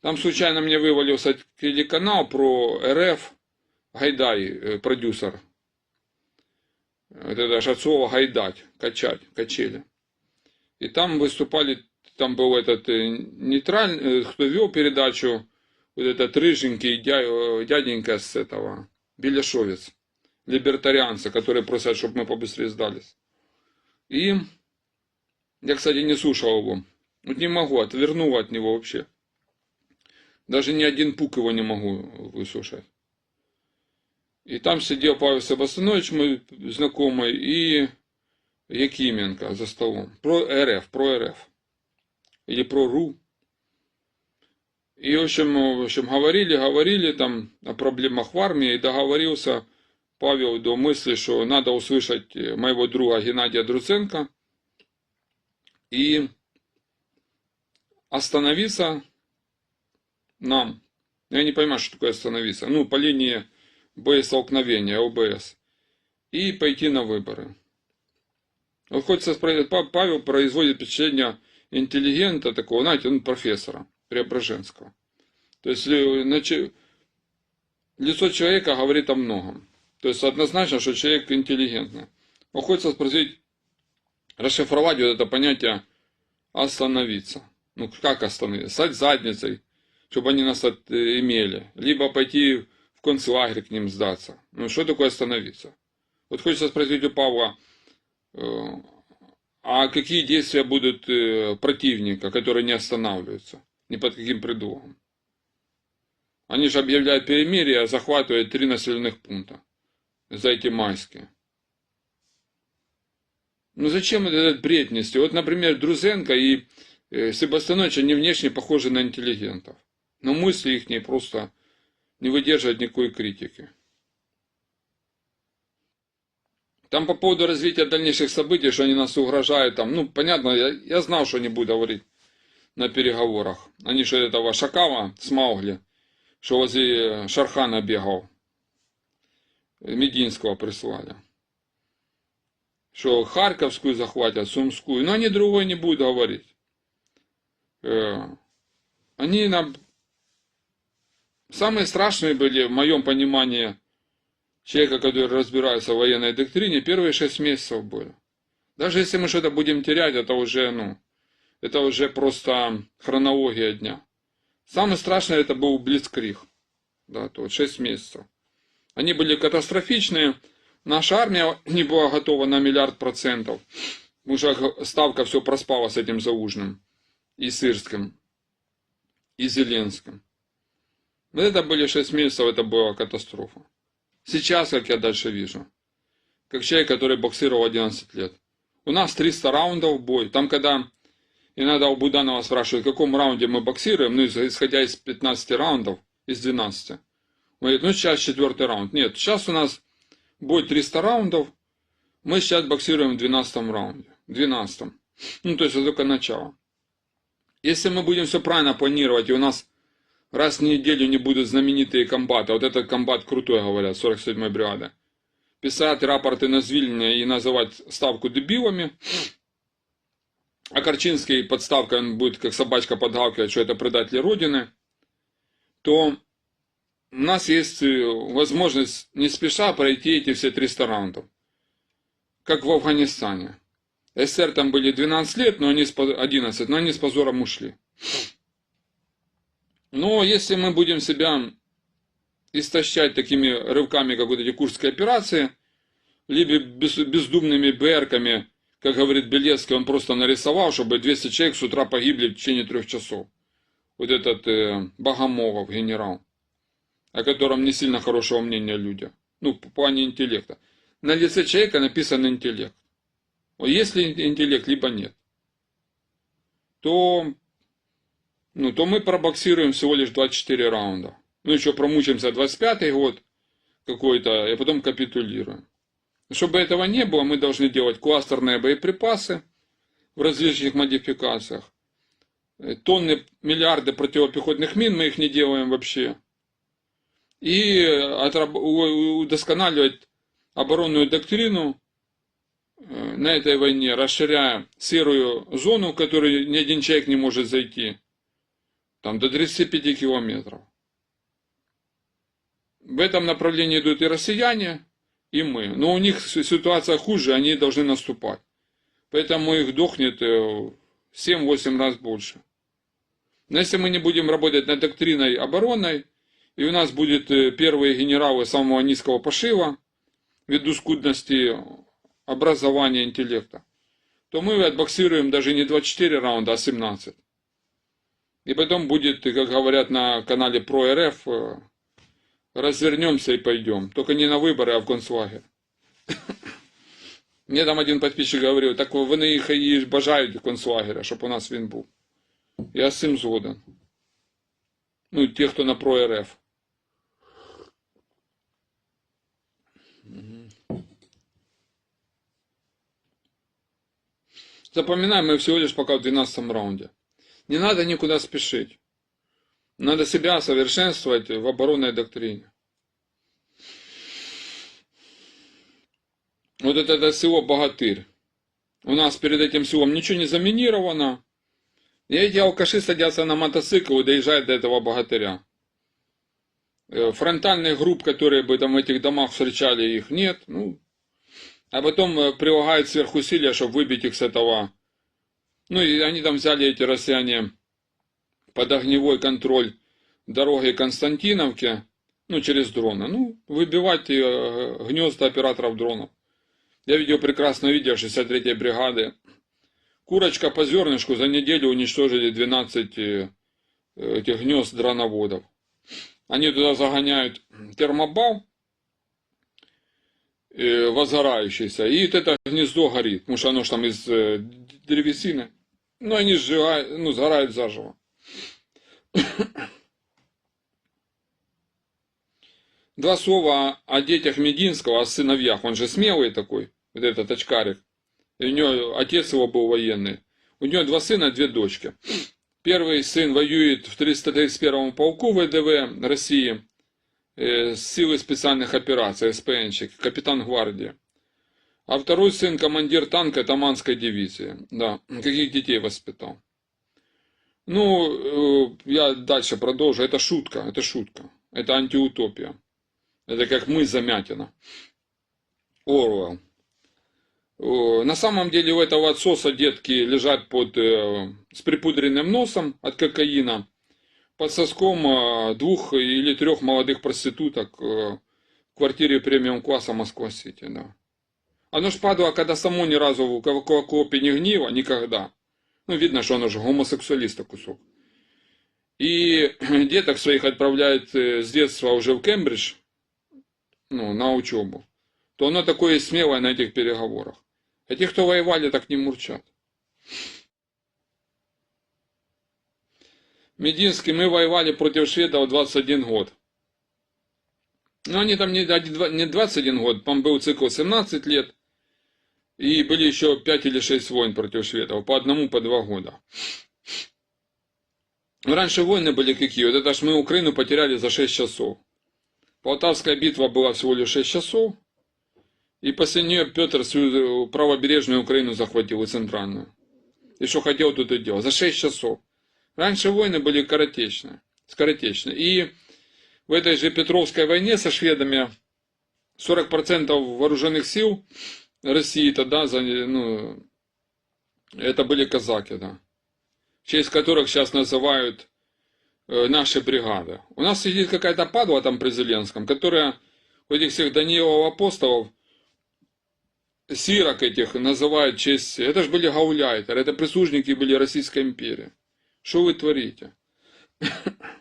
Там случайно мне вывалился телеканал про РФ, Гайдай, э, продюсер. Это Шацова Гайдать, качать, качели. И там выступали, там был этот э, нейтральный, э, кто вел передачу, вот этот рыженький дя- дяденька с этого, Беляшовец, либертарианцы, которые просят, чтобы мы побыстрее сдались. И я, кстати, не слушал его. Вот не могу, отвернул от него вообще. Даже ни один пук его не могу выслушать. И там сидел Павел Себастьянович, мой знакомый, и Якименко за столом. Про РФ, про РФ. Или про РУ. И, в общем, в общем, говорили, говорили там о проблемах в армии, и договорился Павел до мысли, что надо услышать моего друга Геннадия Друценко и остановиться нам. Я не понимаю, что такое остановиться. Ну, по линии боестолкновения, ОБС. И пойти на выборы. Вот хочется спросить, Павел производит впечатление интеллигента такого, знаете, он профессора Преображенского. То есть лицо человека говорит о многом. То есть однозначно, что человек интеллигентный. Но хочется спросить, расшифровать вот это понятие остановиться. Ну как остановиться? Стать задницей, чтобы они нас имели. Либо пойти в концлагерь к ним сдаться. Ну что такое остановиться? Вот хочется спросить у Павла, э, а какие действия будут э, противника, которые не останавливаются? Ни под каким предлогом? Они же объявляют перемирие, захватывают три населенных пункта за эти майские. Ну зачем этот бред нести? Вот, например, Друзенко и э, Себастьянович, они внешне похожи на интеллигентов. Но мысли их просто не выдерживают никакой критики. Там по поводу развития дальнейших событий, что они нас угрожают, там, ну, понятно, я, я знал, что они будут говорить на переговорах. Они что этого Шакава с Маугли, что возле Шархана бегал, Мединского прислали. Что Харьковскую захватят, Сумскую, но они другой не будут говорить. Э, они нам Самые страшные были, в моем понимании, человека, который разбирается в военной доктрине, первые шесть месяцев были. Даже если мы что-то будем терять, это уже, ну, это уже просто хронология дня. Самое страшное это был Блицкриг. Да, то вот 6 месяцев. Они были катастрофичные. Наша армия не была готова на миллиард процентов. Уже ставка все проспала с этим Заужным. И Сырским. И Зеленским. Вот это были 6 месяцев, это была катастрофа. Сейчас, как я дальше вижу, как человек, который боксировал 11 лет. У нас 300 раундов бой. Там, когда иногда у Буданова спрашивают, в каком раунде мы боксируем, ну, исходя из 15 раундов, из 12. Он говорит, ну, сейчас четвертый раунд. Нет, сейчас у нас бой 300 раундов, мы сейчас боксируем в 12 раунде. 12. Ну, то есть это только начало. Если мы будем все правильно планировать, и у нас раз в неделю не будут знаменитые комбаты, вот этот комбат крутой, говорят, 47-й бригады, писать рапорты на звільнення и называть ставку дебилами, а Корчинский подставка он будет как собачка подгавкивать, что это предатели Родины, то у нас есть э, возможность не спеша пройти эти все 300 раундов. Как в Афганистане. СССР там были 12 лет, но они с, 11, но они с позором ушли. Но если мы будем себя истощать такими рывками, как вот эти курские операции, либо бездумными БРками, как говорит Белецкий, он просто нарисовал, чтобы 200 человек с утра погибли в течение трех часов. Вот этот э, Богомолов, генерал, о котором не сильно хорошего мнения люди. Ну, по плане интеллекта. На лице человека написан интеллект. Если интеллект, либо нет, то ну, то мы пробоксируем всего лишь 24 раунда. Ну, еще промучимся 25 год какой-то, и потом капитулируем. Чтобы этого не было, мы должны делать кластерные боеприпасы в различных модификациях. Тонны, миллиарды противопехотных мин, мы их не делаем вообще. И удосконаливать оборонную доктрину э, на этой войне, расширяя серую зону, в которую ни один человек не может зайти там до 35 километров. В этом направлении идут и россияне, и мы. Но у них ситуация хуже, они должны наступать. Поэтому их дохнет э, в 7-8 раз больше. Но если мы не будем работать над доктриной обороной, и у нас будет э, первые генералы самого низкого пошива, ввиду скудности образования интеллекта, то мы отбоксируем даже не 24 раунда, а 17. И потом будет, как говорят на канале Про РФ, э, развернемся и пойдем. Только не на выборы, а в концлагерь. Мне там один подписчик говорив, так вони їх і бажають концлагеря, щоб у нас він був. Я з цим згоден. Ну, ті, хто на Про РФ. Мгм. Запоминаем, мы всего лишь пока в 12 раунде. Не надо никуда спешить. Надо себя совершенствовать в оборонной доктрине. Вот это, это село Богатырь. У нас перед этим селом ничего не заминировано. И эти алкаши садятся на мотоцикл и доезжают до этого богатыря. Э, Фронтальных групп, которые бы там в этих домах встречали, их нет. Ну, а потом э, прилагают сверхусилия, чтобы выбить их с этого. Ну и они там взяли эти россияне под огневой контроль дороги Константиновки, ну через дроны. Ну, выбивать э, гнезда операторов дронов. Я видел прекрасное видео 63-й бригады. Курочка по зернышку за неделю уничтожили 12 э, этих гнезд дроноводов. Они туда загоняют термобал э, возгорающийся, и вот это гнездо горит, потому что оно ж там из древесины. Ну, они сжигают, ну, сгорают заживо. Два слова о детях Мединского, о сыновьях. Он же смелый такой, вот этот очкарик. И у него отец его был военный. У него два сына, две дочки. Первый сын воюет в 331-м полку ВДВ России э, силы специальных операций, СПНщик, капитан гвардии. А второй сын командир танка Таманской дивизии. Да, каких детей воспитал. Ну, э, я дальше продолжу. Это шутка, это шутка. Это антиутопия. Это как мы Замятина. Э, На самом деле у этого отсоса детки лежат под, э, с припудренным носом от кокаина, под соском э, двух или трех молодых проституток в квартире премиум класса Москва-Сити. Да. Оно ж падало, когда само ни разу в окопе не гнило, никогда. Ну, видно, что оно же гомосексуалиста кусок. И деток своих отправляет с детства уже в Кембридж, ну, на учебу, то оно такое смелое на этих переговорах. А те, кто воевали, так не мурчат. Мединский, мы воевали против шведов 21 год. Ну, они там не 21 год, там был цикл 17 лет. И были еще 5 или 6 войн против шведов, по одному, по два года. Раньше войны были какие? Вот это ж мы Украину потеряли за 6 часов. Полтавская битва была всего лишь 6 часов. И после нее Петр всю правобережную Украину захватил и центральную. И что хотел, тут и делал. За 6 часов. Раньше войны были коротечные. скоротечные. И в этой же Петровской войне со шведами 40% вооруженных сил России тогда, ну, это были казаки, да. В честь которых сейчас называют э, наши бригады. У нас сидит какая-то падла там при Зеленском, которая у этих всех Даниилов апостолов сирок этих называют честь... Это же были гауляйтеры, это прислужники были Российской империи. Что вы творите?